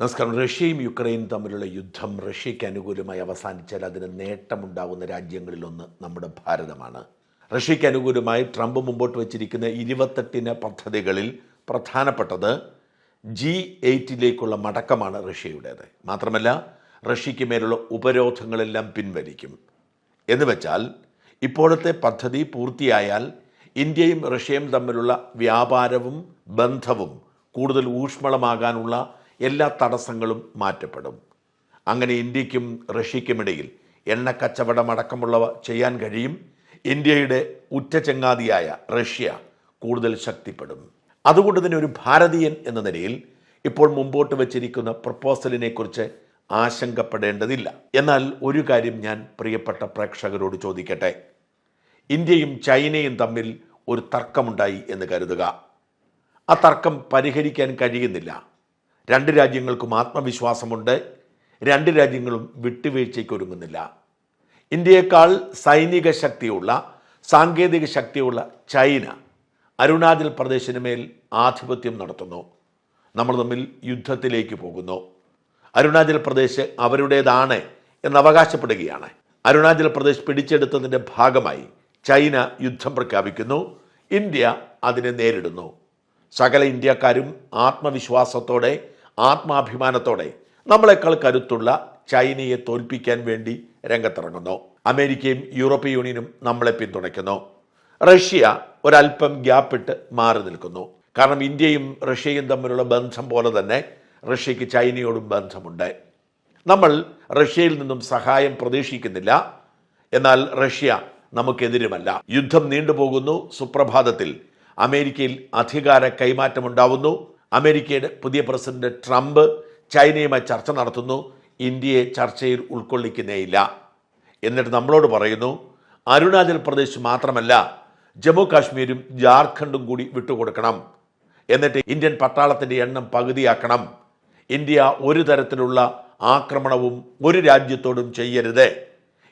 നമസ്കാരം. റഷ്യയും യുക്രൈനും തമ്മിലുള്ള യുദ്ധം റഷ്യയ്ക്ക് അനുകൂലമായി അവസാനിച്ചാൽ അതിന് നേട്ടമുണ്ടാകുന്ന രാജ്യങ്ങളിലൊന്ന് നമ്മുടെ ഭാരതമാണ്. റഷ്യയ്ക്ക് അനുകൂലമായി ട്രംപ് മുമ്പോട്ട് വച്ചിരിക്കുന്ന ഇരുപത്തെട്ടിന് പദ്ധതികളിൽ പ്രധാനപ്പെട്ടത് ജി എയ്റ്റിലേക്കുള്ള മടക്കമാണ് റഷ്യയുടേത്. മാത്രമല്ല റഷ്യയ്ക്ക് മേലുള്ള ഉപരോധങ്ങളെല്ലാം പിൻവലിക്കും. എന്ന് വെച്ചാൽ ഇപ്പോഴത്തെ പദ്ധതി പൂർത്തിയായാൽ ഇന്ത്യയും റഷ്യയും തമ്മിലുള്ള വ്യാപാരവും ബന്ധവും കൂടുതൽ ഊഷ്മളമാകാനുള്ള എല്ലാ തടസ്സങ്ങളും മാറ്റപ്പെടും. അങ്ങനെ ഇന്ത്യക്കും റഷ്യയ്ക്കുമിടയിൽ എണ്ണ കച്ചവടം അടക്കമുള്ളവ ചെയ്യാൻ കഴിയും. ഇന്ത്യയുടെ ഉറ്റ റഷ്യ കൂടുതൽ ശക്തിപ്പെടും. അതുകൊണ്ട് തന്നെ ഒരു ഭാരതീയൻ എന്ന നിലയിൽ ഇപ്പോൾ മുമ്പോട്ട് വച്ചിരിക്കുന്ന പ്രപ്പോസലിനെ കുറിച്ച് ആശങ്കപ്പെടേണ്ടതില്ല. എന്നാൽ ഒരു കാര്യം ഞാൻ പ്രിയപ്പെട്ട പ്രേക്ഷകരോട് ചോദിക്കട്ടെ. ഇന്ത്യയും ചൈനയും തമ്മിൽ ഒരു തർക്കമുണ്ടായി എന്ന് കരുതുക. ആ തർക്കം പരിഹരിക്കാൻ കഴിയുന്നില്ല. രണ്ട് രാജ്യങ്ങൾക്കും ആത്മവിശ്വാസമുണ്ട്. രണ്ട് രാജ്യങ്ങളും വിട്ടുവീഴ്ചയ്ക്ക് ഒരുങ്ങുന്നില്ല ഇന്ത്യയേക്കാൾ സൈനിക ശക്തിയുള്ള സാങ്കേതിക ശക്തിയുള്ള ചൈന അരുണാചൽ പ്രദേശിന് മേൽ ആധിപത്യം നടത്തുന്നു. നമ്മൾ തമ്മിൽ യുദ്ധത്തിലേക്ക് പോകുന്നു. അരുണാചൽ പ്രദേശ് അവരുടേതാണ് എന്ന് അവകാശപ്പെടുകയാണ്. അരുണാചൽ പ്രദേശ് പിടിച്ചെടുത്തതിന്റെ ഭാഗമായി ചൈന യുദ്ധം പ്രഖ്യാപിക്കുന്നു. ഇന്ത്യ അതിനെ നേരിടുന്നു. സകല ഇന്ത്യക്കാരും ആത്മവിശ്വാസത്തോടെ ആത്മാഭിമാനത്തോടെ നമ്മളെക്കാൾ കരുത്തുള്ള ചൈനയെ തോൽപ്പിക്കാൻ വേണ്ടി രംഗത്തിറങ്ങുന്നു. അമേരിക്കയും യൂറോപ്യൻ യൂണിയനും നമ്മളെ പിന്തുണയ്ക്കുന്നു. റഷ്യ ഒരല്പം ഗ്യാപ്പിട്ട് മാറി നിൽക്കുന്നു. കാരണം ഇന്ത്യയും റഷ്യയും തമ്മിലുള്ള ബന്ധം പോലെ തന്നെ റഷ്യയ്ക്ക് ചൈനയോടും ബന്ധമുണ്ട്. നമ്മൾ റഷ്യയിൽ നിന്നും സഹായം പ്രതീക്ഷിക്കുന്നില്ല. എന്നാൽ റഷ്യ നമുക്കെതിരുമല്ല. യുദ്ധം നീണ്ടുപോകുന്നു. സുപ്രഭാതത്തിൽ അമേരിക്കയിൽ അധികാര കൈമാറ്റമുണ്ടാവുന്നു. അമേരിക്കയുടെ പുതിയ പ്രസിഡന്റ് ട്രംപ് ചൈനയുമായി ചർച്ച നടത്തുന്നു. ഇന്ത്യയെ ചർച്ചയിൽ ഉൾക്കൊള്ളിക്കുന്നേയില്ല. എന്നിട്ട് നമ്മളോട് പറയുന്നു അരുണാചൽ പ്രദേശ് മാത്രമല്ല ജമ്മു കാശ്മീരും ജാർഖണ്ഡും കൂടി വിട്ടുകൊടുക്കണം. എന്നിട്ട് ഇന്ത്യൻ പട്ടാളത്തിന്റെ എണ്ണം പകുതിയാക്കണം. ഇന്ത്യ ഒരു തരത്തിലുള്ള ആക്രമണവും ഒരു രാജ്യത്തോടും ചെയ്യരുത്.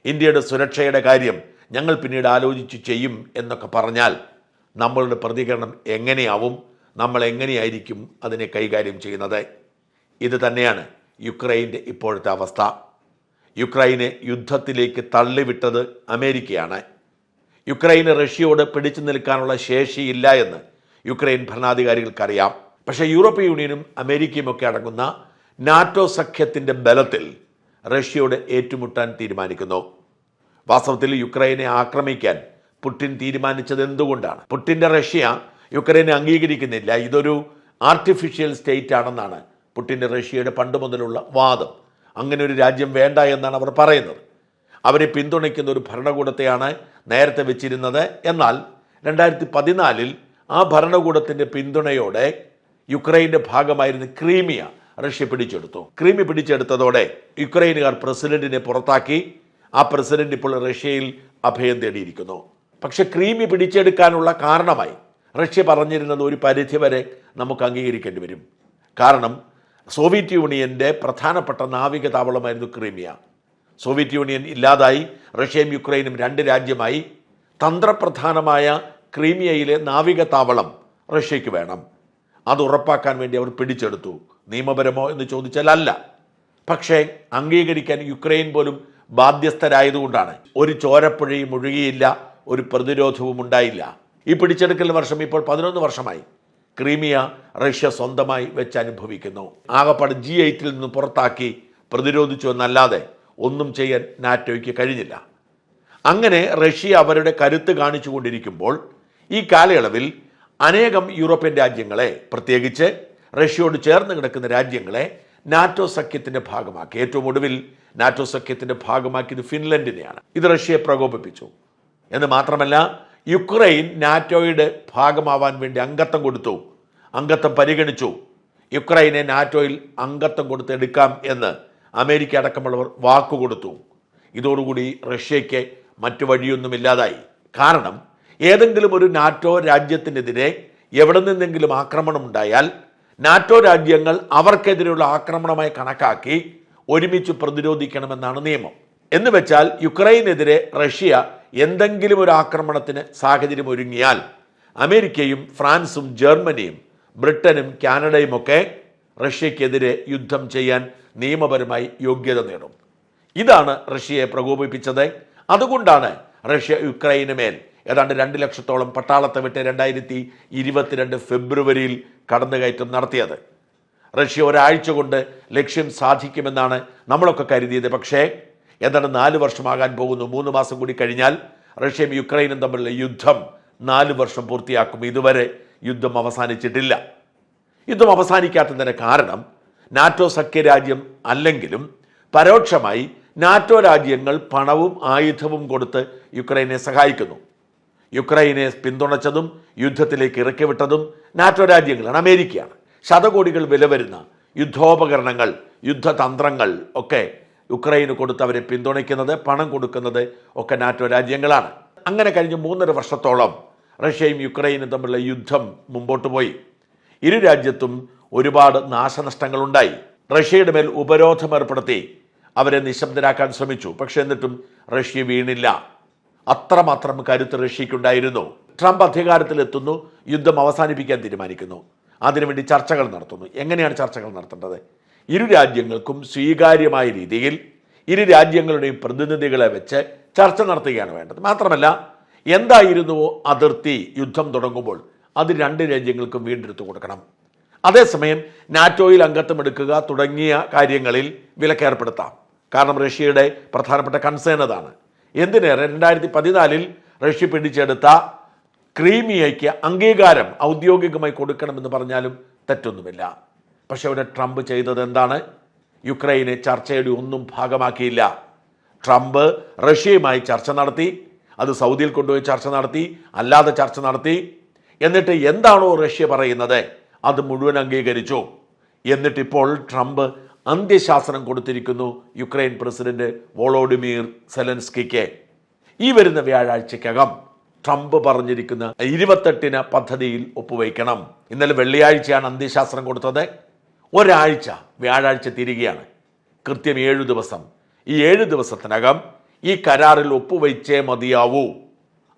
ഇന്ത്യയുടെ സുരക്ഷയുടെ കാര്യം ഞങ്ങൾ പിന്നീട് ആലോചിച്ച് ചെയ്യും എന്നൊക്കെ പറഞ്ഞാൽ നമ്മളുടെ പ്രതികരണം എങ്ങനെയാവും? നമ്മൾ എങ്ങനെയായിരിക്കും അതിനെ കൈകാര്യം ചെയ്യുന്നത്? ഇത് തന്നെയാണ് യുക്രൈന്റെ ഇപ്പോഴത്തെ അവസ്ഥ. യുക്രൈനെ യുദ്ധത്തിലേക്ക് തള്ളിവിട്ടത് അമേരിക്കയാണ്. യുക്രൈന് റഷ്യയോട് പിടിച്ചു നിൽക്കാനുള്ള ശേഷിയില്ല എന്ന് യുക്രൈൻ ഭരണാധികാരികൾക്കറിയാം. പക്ഷേ യൂറോപ്യൻ യൂണിയനും അമേരിക്കയും ഒക്കെ അടങ്ങുന്ന നാറ്റോ സഖ്യത്തിന്റെ ബലത്തിൽ റഷ്യയോട് ഏറ്റുമുട്ടാൻ തീരുമാനിക്കുന്നു. വാസ്തവത്തിൽ യുക്രൈനെ ആക്രമിക്കാൻ പുടിൻ തീരുമാനിച്ചത് എന്തുകൊണ്ടാണ്? പുടിന്റെ റഷ്യ യുക്രൈനെ അംഗീകരിക്കുന്നില്ല. ഇതൊരു ആർട്ടിഫിഷ്യൽ സ്റ്റേറ്റ് ആണെന്നാണ് പുടിന്റെ റഷ്യയുടെ പണ്ട് മുതലുള്ള വാദം. അങ്ങനെ ഒരു രാജ്യം വേണ്ട എന്നാണ് അവർ പറയുന്നത്. അവരെ പിന്തുണയ്ക്കുന്ന ഒരു ഭരണകൂടത്തെയാണ് നേരത്തെ വെച്ചിരുന്നത്. എന്നാൽ രണ്ടായിരത്തി പതിനാലിൽ ആ ഭരണകൂടത്തിന്റെ പിന്തുണയോടെ യുക്രൈന്റെ ഭാഗമായിരുന്ന ക്രീമിയ റഷ്യ പിടിച്ചെടുത്തു. ക്രീമി പിടിച്ചെടുത്തതോടെ യുക്രൈനുകാർ പ്രസിഡന്റിനെ പുറത്താക്കി. ആ പ്രസിഡന്റ് ഇപ്പോൾ റഷ്യയിൽ അഭയം തേടിയിരിക്കുന്നു. പക്ഷെ ക്രീമി പിടിച്ചെടുക്കാനുള്ള കാരണമായി റഷ്യ പറഞ്ഞിരുന്നത് ഒരു പരിധിവരെ നമുക്ക് അംഗീകരിക്കേണ്ടി വരും. കാരണം സോവിയറ്റ് യൂണിയന്റെ പ്രധാനപ്പെട്ട നാവിക താവളമായിരുന്നു ക്രീമിയ. സോവിയറ്റ് യൂണിയൻ ഇല്ലാതായി റഷ്യയും യുക്രൈനും രണ്ട് രാജ്യമായി. തന്ത്രപ്രധാനമായ ക്രീമിയയിലെ നാവിക താവളം റഷ്യയ്ക്ക് വേണം. അത് ഉറപ്പാക്കാൻ വേണ്ടി അവർ പിടിച്ചെടുത്തു. നിയമപരമോ എന്ന് ചോദിച്ചാൽ അല്ല. പക്ഷേ അംഗീകരിക്കാൻ യുക്രൈൻ പോലും ബാധ്യസ്ഥരായതുകൊണ്ടാണ്. ഒരു ചോരപ്പുഴയും ഒഴുകിയില്ല ഒരു പ്രതിരോധവും ഉണ്ടായില്ല. ഈ പിടിച്ചെടുക്കൽ വർഷം ഇപ്പോൾ പതിനൊന്ന് വർഷമായി. ക്രീമിയ റഷ്യ സ്വന്തമായി വെച്ച് അനുഭവിക്കുന്നു ആകപ്പാട് ജി എയ്റ്റിൽ നിന്ന് പുറത്താക്കി പ്രതിരോധിച്ചു എന്നല്ലാതെ ഒന്നും ചെയ്യാൻ നാറ്റോയ്ക്ക് കഴിഞ്ഞില്ല. അങ്ങനെ റഷ്യ അവരുടെ കരുത്ത് കാണിച്ചുകൊണ്ടിരിക്കുമ്പോൾ ഈ കാലയളവിൽ അനേകം യൂറോപ്യൻ രാജ്യങ്ങളെ പ്രത്യേകിച്ച് റഷ്യയോട് ചേർന്ന് കിടക്കുന്ന രാജ്യങ്ങളെ നാറ്റോ സഖ്യത്തിന്റെ ഭാഗമാക്കി. ഏറ്റവും ഒടുവിൽ നാറ്റോ സഖ്യത്തിന്റെ ഭാഗമാക്കിയത് ഫിൻലൻഡിനെയാണ്. ഇത് റഷ്യയെ പ്രകോപിപ്പിച്ചു. എന്ന് മാത്രമല്ല യുക്രൈൻ നാറ്റോയുടെ ഭാഗമാവാൻ വേണ്ടി അംഗത്വം കൊടുത്തു. അംഗത്വം പരിഗണിച്ചു. യുക്രൈനെ നാറ്റോയിൽ അംഗത്വം കൊടുത്തെടുക്കാം എന്ന് അമേരിക്ക അടക്കമുള്ളവർ വാക്കുകൊടുത്തു ഇതോടുകൂടി റഷ്യയ്ക്ക് മറ്റു വഴിയൊന്നുമില്ലാതായി കാരണം ഏതെങ്കിലും ഒരു നാറ്റോ രാജ്യത്തിനെതിരെ എവിടെ നിന്നെങ്കിലും ആക്രമണം ഉണ്ടായാൽ നാറ്റോ രാജ്യങ്ങൾ അവർക്കെതിരെയുള്ള ആക്രമണമായി കണക്കാക്കി ഒരുമിച്ച് പ്രതിരോധിക്കണമെന്നാണ് നിയമം. എന്ന് വെച്ചാൽ യുക്രൈനെതിരെ റഷ്യ എന്തെങ്കിലും ഒരു ആക്രമണത്തിന് സാഹചര്യം ഒരുങ്ങിയാൽ അമേരിക്കയും ഫ്രാൻസും ജർമ്മനിയും ബ്രിട്ടനും കാനഡയും ഒക്കെ റഷ്യക്കെതിരെ യുദ്ധം ചെയ്യാൻ നിയമപരമായി യോഗ്യത നേടും. ഇതാണ് റഷ്യയെ പ്രകോപിപ്പിച്ചത്. അതുകൊണ്ടാണ് റഷ്യ യുക്രൈന് മേൽ ഏതാണ്ട് രണ്ട് ലക്ഷത്തോളം പട്ടാളത്തെ വിട്ട് രണ്ടായിരത്തി ഇരുപത്തിരണ്ട് ഫെബ്രുവരിയിൽ കടന്നുകയറ്റം നടത്തിയത്. റഷ്യ ഒരാഴ്ച കൊണ്ട് ലക്ഷ്യം സാധിക്കുമെന്നാണ് നമ്മളൊക്കെ കരുതിയത്. പക്ഷേ ഏതാണ്ട് നാല് വർഷമാകാൻ പോകുന്നു? മൂന്ന് മാസം കൂടി കഴിഞ്ഞാൽ റഷ്യയും യുക്രൈനും തമ്മിലുള്ള യുദ്ധം നാല് വർഷം പൂർത്തിയാക്കും. ഇതുവരെ യുദ്ധം അവസാനിച്ചിട്ടില്ല. യുദ്ധം അവസാനിക്കാത്തതിന് കാരണം നാറ്റോ സഖ്യരാജ്യം അല്ലെങ്കിലും പരോക്ഷമായി നാറ്റോ രാജ്യങ്ങൾ പണവും ആയുധവും കൊടുത്ത് യുക്രൈനെ സഹായിക്കുന്നു. യുക്രൈനെ പിന്തുണച്ചതും യുദ്ധത്തിലേക്ക് ഇറക്കിവിട്ടതും നാറ്റോ രാജ്യങ്ങളാണ്. അമേരിക്കയാണ്. ശതകോടികൾ വില വരുന്ന യുദ്ധോപകരണങ്ങൾ യുദ്ധതന്ത്രങ്ങൾ ഒക്കെ യുക്രൈന് കൊടുത്ത് അവരെ പിന്തുണയ്ക്കുന്നത് പണം കൊടുക്കുന്നത് ഒക്കെ നാറ്റോ രാജ്യങ്ങളാണ്. അങ്ങനെ കഴിഞ്ഞ് മൂന്നര വർഷത്തോളം റഷ്യയും യുക്രൈനും തമ്മിലുള്ള യുദ്ധം മുമ്പോട്ട് പോയി. ഇരു രാജ്യത്തും ഒരുപാട് നാശനഷ്ടങ്ങളുണ്ടായി. റഷ്യയുടെ മേൽ ഉപരോധം ഏർപ്പെടുത്തി അവരെ നിശബ്ദരാക്കാൻ ശ്രമിച്ചു. പക്ഷെ എന്നിട്ടും റഷ്യ വീണില്ല. അത്രമാത്രം കരുത്ത് റഷ്യക്കുണ്ടായിരുന്നു ട്രംപ് അധികാരത്തിലെത്തുന്നു യുദ്ധം അവസാനിപ്പിക്കാൻ തീരുമാനിക്കുന്നു. അതിനുവേണ്ടി ചർച്ചകൾ നടത്തുന്നു. എങ്ങനെയാണ് ചർച്ചകൾ നടത്തേണ്ടത്? ഇരു രാജ്യങ്ങൾക്കും സ്വീകാര്യമായ രീതിയിൽ ഇരു രാജ്യങ്ങളുടെയും പ്രതിനിധികളെ വെച്ച് ചർച്ച നടത്തുകയാണ് വേണ്ടത്. മാത്രമല്ല എന്തായിരുന്നുവോ അതിർത്തി യുദ്ധം തുടങ്ങുമ്പോൾ അത് രണ്ട് രാജ്യങ്ങൾക്കും വീണ്ടെടുത്തു കൊടുക്കണം. അതേസമയം നാറ്റോയിൽ അംഗത്വം എടുക്കുക തുടങ്ങിയ കാര്യങ്ങളിൽ വിലക്കേർപ്പെടുത്താം കാരണം റഷ്യയുടെ പ്രധാനപ്പെട്ട കൺസേൺ അതാണ്. എന്തിനേറെ രണ്ടായിരത്തി പതിനാലിൽ റഷ്യ പിടിച്ചെടുത്ത ക്രീമിയയ്ക്ക് അംഗീകാരം ഔദ്യോഗികമായി കൊടുക്കണമെന്ന് പറഞ്ഞാലും തെറ്റൊന്നുമില്ല. പക്ഷെ അവിടെ ട്രംപ് ചെയ്തത് എന്താണ്? യുക്രൈനെ ചർച്ചയുടെ ഒന്നും ഭാഗമാക്കിയില്ല. ട്രംപ് റഷ്യയുമായി ചർച്ച നടത്തി അത് സൗദിയിൽ കൊണ്ടുപോയി ചർച്ച നടത്തി അല്ലാതെ ചർച്ച നടത്തി. എന്നിട്ട് എന്താണോ റഷ്യ പറയുന്നത്? അത് മുഴുവൻ അംഗീകരിച്ചു. എന്നിട്ടിപ്പോൾ ട്രംപ് അന്ത്യശാസനം കൊടുത്തിരിക്കുന്നു യുക്രൈൻ പ്രസിഡന്റ് വോളോഡിമീർ സെലൻസ്കിക്ക്. ഈ വരുന്ന വ്യാഴാഴ്ചക്കകം ട്രംപ് പറഞ്ഞിരിക്കുന്ന ഇരുപത്തെട്ടിന് പദ്ധതിയിൽ ഒപ്പുവയ്ക്കണം. ഇന്നലെ വെള്ളിയാഴ്ചയാണ് അന്ത്യശാസനം കൊടുത്തത്. ഒരാഴ്ച വ്യാഴാഴ്ച തിരികെയാണ്. കൃത്യം ഏഴു ദിവസം. ഈ ഏഴ് ദിവസത്തിനകം ഈ കരാറിൽ ഒപ്പുവെച്ചേ മതിയാവൂ.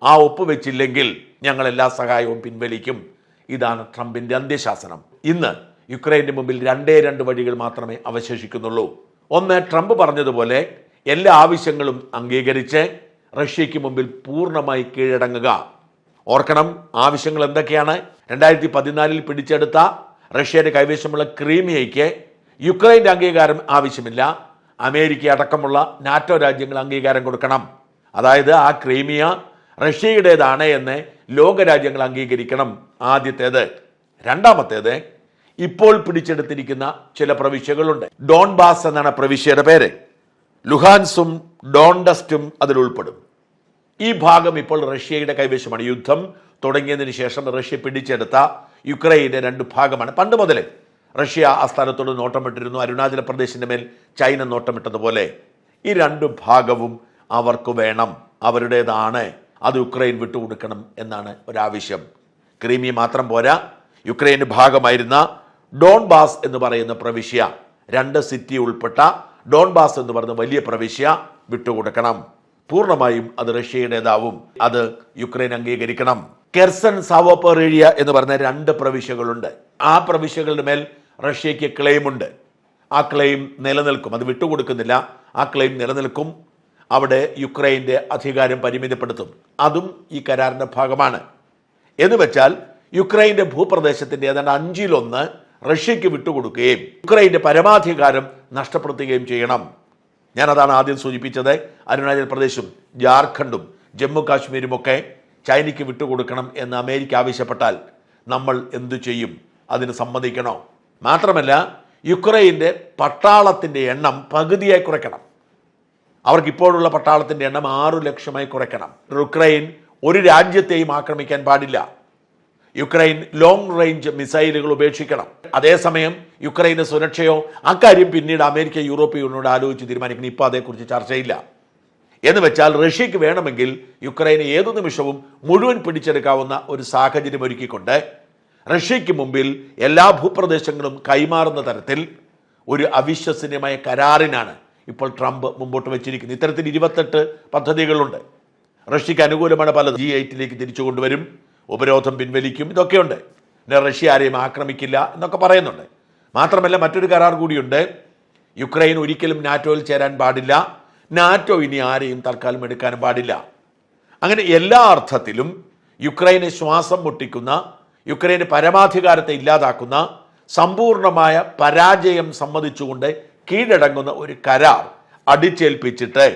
ആ ഒപ്പുവെച്ചില്ലെങ്കിൽ ഞങ്ങൾ എല്ലാ സഹായവും പിൻവലിക്കും. ഇതാണ് ട്രംപിന്റെ അന്ത്യശാസനം. ഇന്ന് യുക്രൈന്റെ മുമ്പിൽ രണ്ടേ രണ്ട് വഴികൾ മാത്രമേ അവശേഷിക്കുന്നുള്ളൂ. ഒന്ന് ട്രംപ് പറഞ്ഞതുപോലെ എല്ലാ ആവശ്യങ്ങളും അംഗീകരിച്ച് റഷ്യയ്ക്ക് മുമ്പിൽ പൂർണമായി കീഴടങ്ങുക. ഓർക്കണം ആവശ്യങ്ങൾ എന്തൊക്കെയാണ്? രണ്ടായിരത്തി പതിനാലിൽ പിടിച്ചെടുത്ത റഷ്യയുടെ കൈവശമുള്ള ക്രീമിയയ്ക്ക് യുക്രൈന്റെ അംഗീകാരം ആവശ്യമില്ല. അമേരിക്ക അടക്കമുള്ള നാറ്റോ രാജ്യങ്ങൾ അംഗീകാരം കൊടുക്കണം. അതായത് ആ ക്രീമിയ റഷ്യയുടേതാണ് എന്ന് ലോകരാജ്യങ്ങൾ അംഗീകരിക്കണം. ആദ്യത്തേത്. രണ്ടാമത്തേത് ഇപ്പോൾ പിടിച്ചെടുത്തിരിക്കുന്ന ചില പ്രവിശ്യകളുണ്ട്. ഡോൺബാസ് എന്നാണ് പ്രവിശ്യയുടെ പേര്. ലുഹാൻസും ഡോൺഡസ്റ്റും അതിൽ ഉൾപ്പെടും. ഈ ഭാഗം ഇപ്പോൾ റഷ്യയുടെ കൈവശമാണ്. യുദ്ധം തുടങ്ങിയതിന് ശേഷം റഷ്യ പിടിച്ചെടുത്ത യുക്രൈന്റെ രണ്ട് ഭാഗമാണ്. പണ്ട് മുതലേ റഷ്യ ആ സ്ഥലത്തോട് നോട്ടമിട്ടിരുന്നു. അരുണാചൽ പ്രദേശിന്റെ മേൽ ചൈന നോട്ടമിട്ടതുപോലെ ഈ രണ്ട് ഭാഗവും അവർക്ക് വേണം. അവരുടേതാണ്. അത് യുക്രൈൻ വിട്ടുകൊടുക്കണം എന്നാണ് ഒരാവശ്യം. ക്രീമിയ മാത്രം പോരാ. യുക്രൈന്റെ ഭാഗമായിരുന്ന ഡോൺബാസ് എന്ന് പറയുന്ന പ്രവിശ്യ രണ്ട് സിറ്റി ഉൾപ്പെട്ട ഡോൺബാസ് എന്ന് പറയുന്ന വലിയ പ്രവിശ്യ വിട്ടുകൊടുക്കണം. പൂർണമായും അത് റഷ്യയുടേതാവും അത് യുക്രൈൻ അംഗീകരിക്കണം. കെർസൺ സാവോപ്പറേരിയ എന്ന് പറഞ്ഞ രണ്ട് പ്രവിശ്യകളുണ്ട്. ആ പ്രവിശ്യകളുടെ മേൽ റഷ്യയ്ക്ക് ക്ലെയിമുണ്ട്. ആ ക്ലെയിം നിലനിൽക്കും. അത് വിട്ടുകൊടുക്കുന്നില്ല. ആ ക്ലെയിം നിലനിൽക്കും. അവിടെ യുക്രൈന്റെ അധികാരം പരിമിതപ്പെടുത്തും. അതും ഈ കരാറിന്റെ ഭാഗമാണ്. എന്ന് വെച്ചാൽ യുക്രൈന്റെ ഭൂപ്രദേശത്തിന്റെ ഏതാണ്ട് അഞ്ചിലൊന്ന് റഷ്യയ്ക്ക് വിട്ടുകൊടുക്കുകയും യുക്രൈന്റെ പരമാധികാരം നഷ്ടപ്പെടുത്തുകയും ചെയ്യണം. ഞാനതാണ് ആദ്യം സൂചിപ്പിച്ചത്. അരുണാചൽ പ്രദേശും ജാർഖണ്ഡും ജമ്മു കാശ്മീരും ഒക്കെ ചൈനയ്ക്ക് വിട്ടുകൊടുക്കണം എന്ന് അമേരിക്ക ആവശ്യപ്പെട്ടാൽ നമ്മൾ എന്തു ചെയ്യും? അതിന് സമ്മതിക്കണോ? മാത്രമല്ല യുക്രൈന്റെ പട്ടാളത്തിന്റെ എണ്ണം പകുതിയായി കുറയ്ക്കണം. അവർക്ക് ഇപ്പോഴുള്ള പട്ടാളത്തിന്റെ എണ്ണം ആറു ലക്ഷമായി കുറയ്ക്കണം. യുക്രൈൻ ഒരു രാജ്യത്തെയും ആക്രമിക്കാൻ പാടില്ല. യുക്രൈൻ ലോങ് റേഞ്ച് മിസൈലുകൾ ഉപേക്ഷിക്കണം. അതേസമയം യുക്രൈന്റെ സുരക്ഷയോ അക്കാര്യം പിന്നീട് അമേരിക്ക യൂറോപ്യൻ യൂണിയനോട് ആലോചിച്ച് തീരുമാനിക്കണം. ഇപ്പോൾ അതേക്കുറിച്ച് ചർച്ചയില്ല. എന്ന് വെച്ചാൽ റഷ്യക്ക് വേണമെങ്കിൽ യുക്രൈന് ഏതു നിമിഷവും മുഴുവൻ പിടിച്ചെടുക്കാവുന്ന ഒരു സാഹചര്യം ഒരുക്കിക്കൊണ്ട് റഷ്യയ്ക്ക് മുമ്പിൽ എല്ലാ ഭൂപ്രദേശങ്ങളും കൈമാറുന്ന തരത്തിൽ ഒരു അവിശ്വസനീയമായ കരാറിനാണ് ഇപ്പോൾ ട്രംപ് മുമ്പോട്ട് വെച്ചിരിക്കുന്നത്. ഇത്തരത്തിൽ ഇരുപത്തെട്ട് പദ്ധതികളുണ്ട്. റഷ്യക്ക് അനുകൂലമാണ് പല ജി എയ്റ്റിലേക്ക് തിരിച്ചു കൊണ്ടുവരും ഉപരോധം പിൻവലിക്കും ഇതൊക്കെയുണ്ട്. പിന്നെ റഷ്യ ആരെയും ആക്രമിക്കില്ല എന്നൊക്കെ പറയുന്നുണ്ട്. മാത്രമല്ല മറ്റൊരു കരാർ കൂടിയുണ്ട്. യുക്രൈൻ ഒരിക്കലും നാറ്റോയിൽ ചേരാൻ പാടില്ല. നാറ്റോ ഇനി ആരെയും തൽക്കാലം എടുക്കാൻ പാടില്ല. അങ്ങനെ എല്ലാ അർത്ഥത്തിലും യുക്രൈനെ ശ്വാസം മുട്ടിക്കുന്ന യുക്രൈന് പരമാധികാരത്തെ ഇല്ലാതാക്കുന്ന സമ്പൂർണമായ പരാജയം സമ്മതിച്ചുകൊണ്ട് കീഴടങ്ങുന്ന ഒരു കരാർ അടിച്ചേൽപ്പിച്ചിട്ട്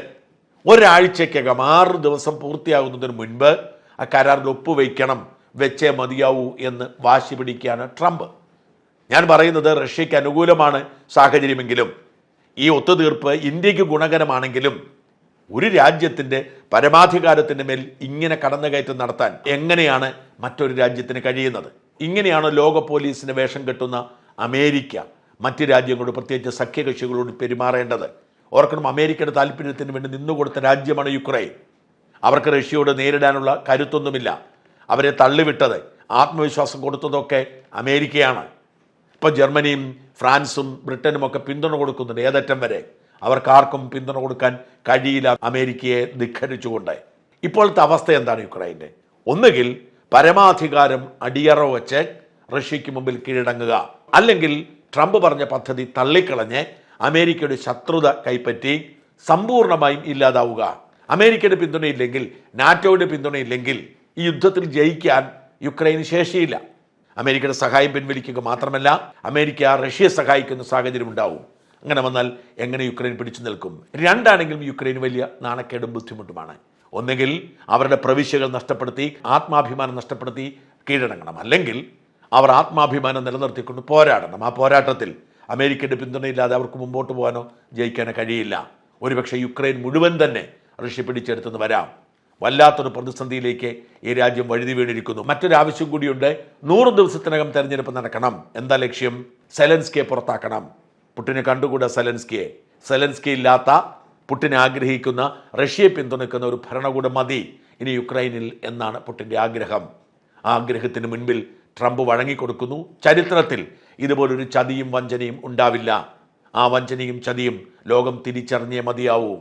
ഒരാഴ്ചയ്ക്കകം ആറ് ദിവസം പൂർത്തിയാകുന്നതിന് മുൻപ് ആ കരാറിൽ ഒപ്പുവയ്ക്കണം വെച്ചേ മതിയാവൂ എന്ന് വാശി പിടിക്കുകയാണ് ട്രംപ്. ഞാൻ പറയുന്നത് റഷ്യയ്ക്ക് അനുകൂലമാണ് സാഹചര്യമെങ്കിലും. ഈ ഒത്തുതീർപ്പ് ഇന്ത്യയ്ക്ക് ഗുണകരമാണെങ്കിലും ഒരു രാജ്യത്തിന്റെ പരമാധികാരത്തിന്റെ മേൽ ഇങ്ങനെ കടന്നുകയറ്റം നടത്താൻ എങ്ങനെയാണ് മറ്റൊരു രാജ്യത്തിന് കഴിയുന്നത്? ഇങ്ങനെയാണ് ലോക പോലീസിന് വേഷം കെട്ടുന്ന അമേരിക്ക മറ്റ് രാജ്യങ്ങളോട് പ്രത്യേകിച്ച് സഖ്യകക്ഷികളോട് പെരുമാറേണ്ടത്? ഓർക്കണം അമേരിക്കയുടെ താല്പര്യത്തിന് വേണ്ടി നിന്നുകൊടുത്ത രാജ്യമാണ് യുക്രൈൻ. അവർക്ക് റഷ്യയോട് നേരിടാനുള്ള കരുത്തൊന്നുമില്ല. അവരെ തള്ളിവിട്ടത് ആത്മവിശ്വാസം കൊടുത്തതൊക്കെ അമേരിക്കയാണ്. ഇപ്പോൾ ജർമ്മനിയും ഫ്രാൻസും ബ്രിട്ടനും ഒക്കെ പിന്തുണ കൊടുക്കുന്നുണ്ട്. ഏതറ്റം വരെ? അവർക്കാർക്കും പിന്തുണ കൊടുക്കാൻ കഴിയില്ല അമേരിക്കയെ ധിഖരിച്ചുകൊണ്ട് ഇപ്പോഴത്തെ അവസ്ഥ എന്താണ് യുക്രൈന്റെ ഒന്നുകിൽ പരമാധികാരം അടിയറ വച്ച് റഷ്യയ്ക്ക് മുമ്പിൽ കീഴടങ്ങുക. അല്ലെങ്കിൽ ട്രംപ് പറഞ്ഞ പദ്ധതി തള്ളിക്കളഞ്ഞ് അമേരിക്കയുടെ ശത്രുത കൈപ്പറ്റി സമ്പൂർണമായും ഇല്ലാതാവുക. അമേരിക്കയുടെ പിന്തുണയില്ലെങ്കിൽ നാറ്റോയുടെ പിന്തുണയില്ലെങ്കിൽ ഈ യുദ്ധത്തിൽ ജയിക്കാൻ യുക്രൈന് ശേഷിയില്ല. അമേരിക്കയുടെ സഹായം പിൻവലിക്കുക മാത്രമല്ല അമേരിക്ക റഷ്യയെ സഹായിക്കുന്ന സാഹചര്യം ഉണ്ടാവും. അങ്ങനെ വന്നാൽ എങ്ങനെ യുക്രൈൻ പിടിച്ചു നിൽക്കും? രണ്ടാണെങ്കിലും യുക്രൈൻ വലിയ നാണക്കേടും ബുദ്ധിമുട്ടുമാണ്. ഒന്നുകിൽ അവരുടെ പ്രവിശ്യകൾ നഷ്ടപ്പെടുത്തി ആത്മാഭിമാനം നഷ്ടപ്പെടുത്തി കീഴടങ്ങണം. അല്ലെങ്കിൽ അവർ ആത്മാഭിമാനം നിലനിർത്തിക്കൊണ്ട് പോരാടണം. ആ പോരാട്ടത്തിൽ അമേരിക്കയുടെ പിന്തുണയില്ലാതെ അവർക്ക് മുമ്പോട്ട് പോകാനോ ജയിക്കാനോ കഴിയില്ല. ഒരുപക്ഷെ യുക്രൈൻ മുഴുവൻ തന്നെ റഷ്യ പിടിച്ചെടുത്തെന്ന് വരാം. വല്ലാത്തൊരു പ്രതിസന്ധിയിലേക്ക് ഈ രാജ്യം വഴുതി വീണിരിക്കുന്നു. മറ്റൊരു ആവശ്യം കൂടിയുണ്ട്. നൂറ് ദിവസത്തിനകം തെരഞ്ഞെടുപ്പ് നടക്കണം. എന്താ ലക്ഷ്യം? സെലൻസ്കിയെ പുറത്താക്കണം. പുട്ടിനെ കണ്ടുകൂടാ സെലൻസ്കിയെ? സെലൻസ്കി ഇല്ലാത്ത പുട്ടിനെ ആഗ്രഹിക്കുന്ന റഷ്യയെ പിന്തുണയ്ക്കുന്ന ഒരു ഭരണകൂടം മതി ഇനി യുക്രൈനിൽ എന്നാണ് പുട്ടിന്റെ ആഗ്രഹം. ആ ആഗ്രഹത്തിന് മുൻപിൽ ട്രംപ് വഴങ്ങിക്കൊടുക്കുന്നു. ചരിത്രത്തിൽ ഇതുപോലൊരു ചതിയും വഞ്ചനയും ഉണ്ടാവില്ല. ആ വഞ്ചനയും ചതിയും ലോകം തിരിച്ചറിഞ്ഞേ മതിയാവൂ.